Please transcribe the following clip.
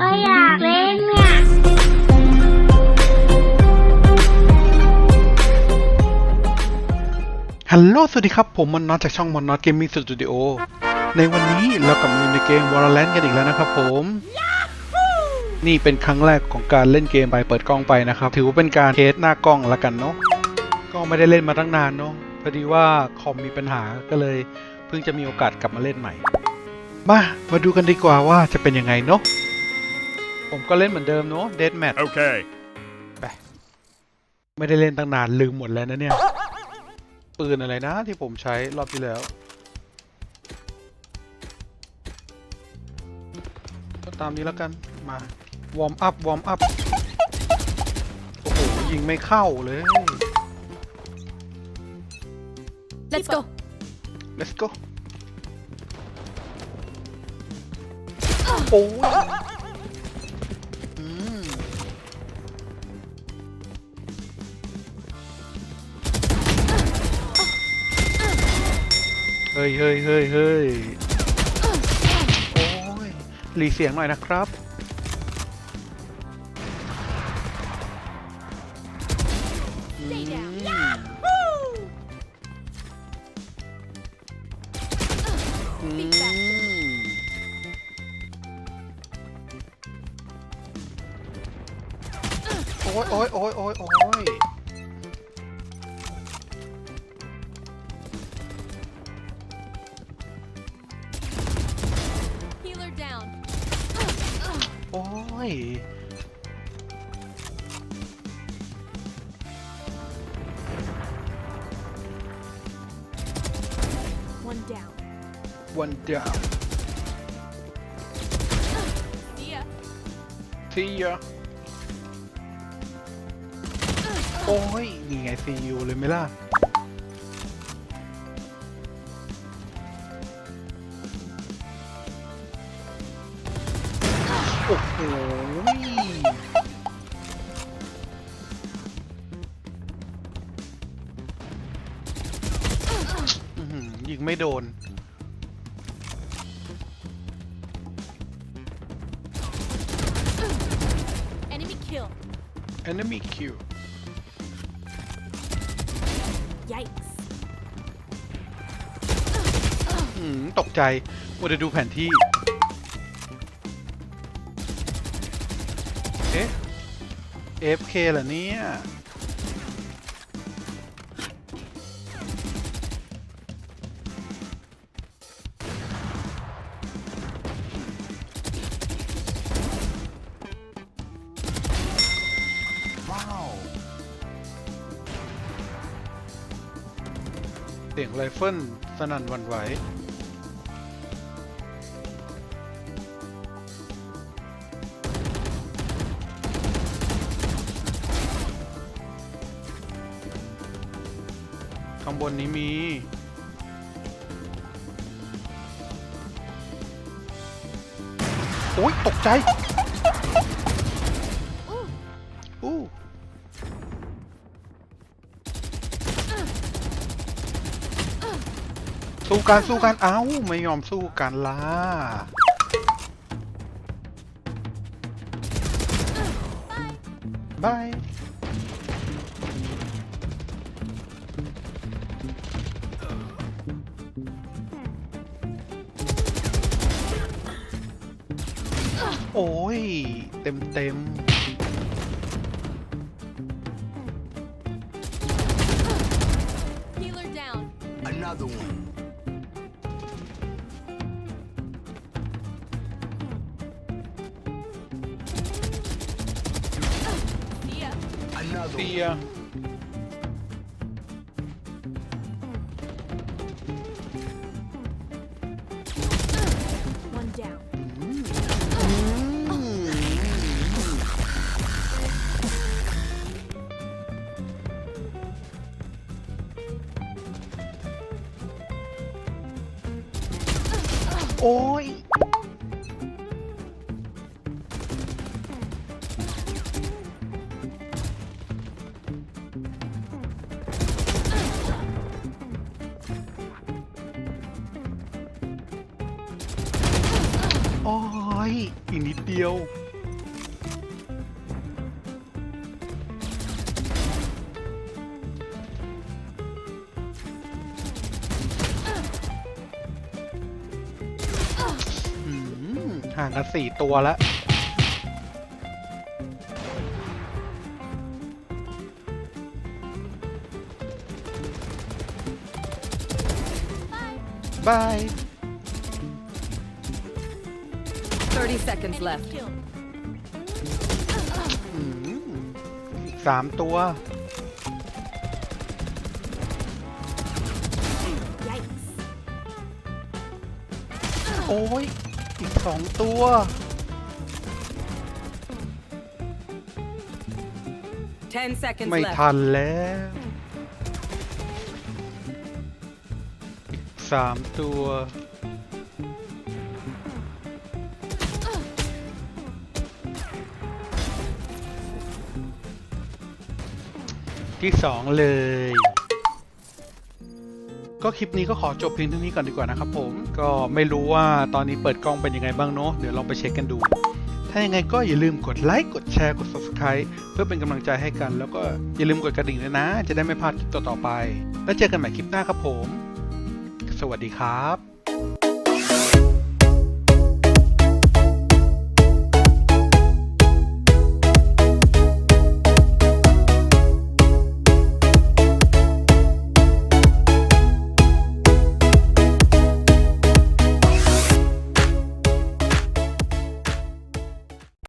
ก็อยากเล่นเนี่ย ฮัลโหล สวัสดีครับ ผมมอนนอตจากช่องมอนนอตเกมมิ่งสตูดิโอ ในวันนี้เรากลับมาอยู่ในเกม Valorant กันอีกแล้วนะครับผม นี่เป็นครั้งแรกของการเล่นเกมไปเปิดกล้องไปนะครับ ถือว่าเป็นการเทสหน้ากล้องละกันเนาะ ก็ไม่ได้เล่นมาตั้งนานเนาะ พอดีว่าคอมมีปัญหา ก็เลยเพิ่งจะมีโอกาสกลับมาเล่นใหม่ มา มาดูกันดีกว่าว่าจะเป็นยังไงเนาะ ผมก็เล่นเหมือนเดิมเนาะ Dead Match Okay. ไม่ได้เล่นตั้งนานลืมหมดแล้วนะเนี่ย ปืนอะไรนะที่ผมใช้รอบที่แล้ว ก็ตามนี้แล้วกัน มา วอร์มอัพ วอร์มอัพ โอ้โห ยิงไม่เข้าเลย Let's go. let's go โอ้ยอืมเฮ้ยเฮ้ยเฮ้ยเฮ้ยโอ้ยหลีเสียงหน่อยนะครับ Stay down. อ้ยโอ้ยโอ้ยโอ้ยโอ้ย Healer down. โอ้ย One down. วันเดียว See ya. โอ้ยนี่ไงซียูเลยไหมล่ะ โอ้โหอื้อหือยิงไม่โดน Enemy kill. enemy kill Yikes. อืมตกใจว่าจะดูแผนที่ เอ๊ะ FK เหรอเนี่ย สียงไรเฟิลสนั่นหวันไหวข้างบนนี้มี โอ้ยตกใจ สู้กันสู้กันเอ้าไม่ยอมสู้กันล่ะบายโอ้ย เต็มเต็ม Another เสีย One down. โอีกนิดเดียว อืมห่างกันสี่ตัวแล้ว บาย seconds left. สามตัว โอ้ย อีกสองตัวไม่ทันแล้ว อีกสามตัว ที่สองเลย ก็คลิปนี้ก็ขอจบเพียงเท่านี้ก่อนดีกว่านะครับผม ก็ไม่รู้ว่าตอนนี้เปิดกล้องเป็นยังไงบ้างเนาะ เดี๋ยวลองไปเช็คกันดู ถ้ายังไงก็อย่าลืมกดไลค์ กดแชร์ กด subscribe เพื่อเป็นกำลังใจให้กัน แล้วก็อย่าลืมกดกระดิ่งด้วยนะ จะได้ไม่พลาดคลิปต่อๆไป แล้วเจอกันใหม่คลิปหน้าครับผม สวัสดีครับ